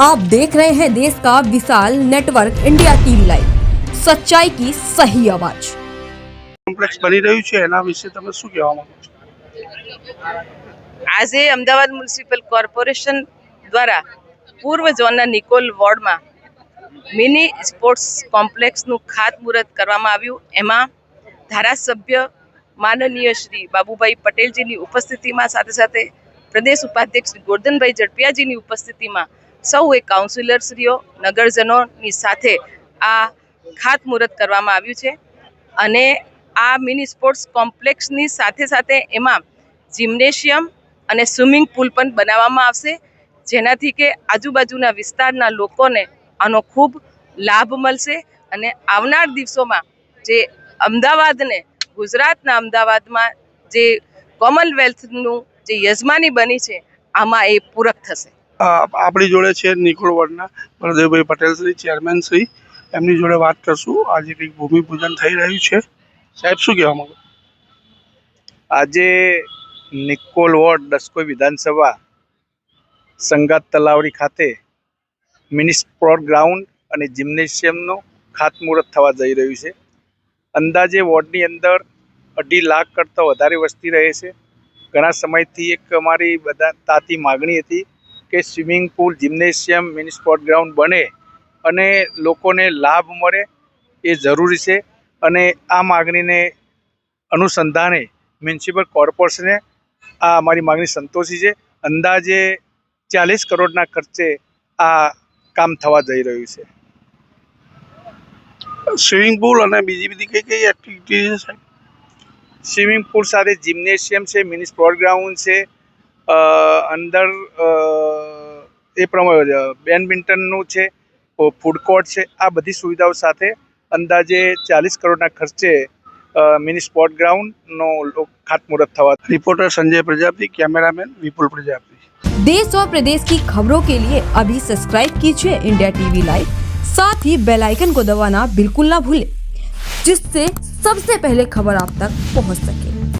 आप देख रहे हैं देश का विशाल नेटवर्क इंडिया टीवी लाइव सच्चाई की सही आवाज કોમ્પ્લેક્સ બની રહ્યું છે એના વિશે તમે શું કહેવા માંગો છો આજે અમદાવાદ મ્યુનિસિપલ કોર્પોરેશન દ્વારા પૂર્વ ઝોનના નિકોલ વોર્ડમાં મિની સ્પોર્ટ્સ કોમ્પ્લેક્સનું ખાતમુહૂર્ત કરવામાં આવ્યું એમાં ધારાસભ્ય માનનીય શ્રી બાબુભાઈ પટેલજીની ઉપસ્થિતિમાં સાથે સાથે પ્રદેશ ઉપાધ્યક્ષ શ્રી ગોરધનભાઈ ઝડપિયાજીની ઉપસ્થિતિમાં સૌએ કાઉન્સિલરશ્રીઓ નગરજનોની સાથે આ ખાતમુહૂર્ત કરવામાં આવ્યું છે અને આ મિની સ્પોર્ટ્સ કોમ્પ્લેક્સની સાથે સાથે એમાં જિમ્નેશિયમ અને સ્વિમિંગ પુલ પણ બનાવવામાં આવશે, જેનાથી કે આજુબાજુના વિસ્તારના લોકોને આનો ખૂબ લાભ મળશે અને આવનાર દિવસોમાં જે અમદાવાદને, ગુજરાતના અમદાવાદમાં જે કોમનવેલ્થનું જે યજમાની બની છે, આમાં એ પૂરક થશે. આપણી જોડે છે નિકોલ વોર્ડના બળદેવભાઈ પટેલ શ્રી, ચેરમેન શ્રી. એમની જોડે વાત કરશું. આજે કંઈક ભૂમિપૂજન થઈ રહ્યું છે. સાહેબ, શું કહેવા માંગો? આજે નિકોલ વોર્ડ દસકોઈ વિધાનસભા સંગાત તલાવડી ખાતે મિની સ્પોર્ટ ગ્રાઉન્ડ અને જિમ્નેશિયમનું ખાતમુહૂર્ત થવા જઈ રહ્યું છે. અંદાજે વોર્ડની અંદર અઢી લાખ કરતાં વધારે વસ્તી રહે છે. ઘણા સમયથી એક અમારી બધા તાતી માગણી હતી કે swimming pool gymnasium mini sport ground બને અને લોકોને લાભ મળે એ જરૂરી છે. અને આ માગણીને અનુસંધાને મ્યુનિસિપલ કોર્પોરેશને આ અમારી માગણી સંતોષી છે. અંદાજે ચાલીસ કરોડના ખર્ચે આ કામ થવા જઈ રહ્યું છે. સ્વિમિંગ પુલ અને બીજી બધી કઈ કઈ એક્ટિવિટી છે સાહેબ? સ્વિમિંગ પુલ સાથે જિમ્નેશિયમ છે મિની સ્પોર્ટ ગ્રાઉન્ડ છે અંદર એ પ્રમાણે બેડમિન્ટનનું છે ફૂડ કોર્ટ છે આ બધી સુવિધાઓ સાથે અંદાજે ચાલીસ કરોડના ખર્ચે અ, મિની સ્પોર્ટ ગ્રાઉન્ડનો લો- ખાતમુહૂર્ત થવા रिपोर्टर संजय प्रजापति कैमरामैन विपुल प्रजापति देश और प्रदेश की खबरों के लिए अभी सब्सक्राइब कीजिए इंडिया टीवी लाइव साथ ही बेल आइकन को दबाना बिल्कुल ना भूलें जिससे सबसे पहले खबर आप तक पहुंच सके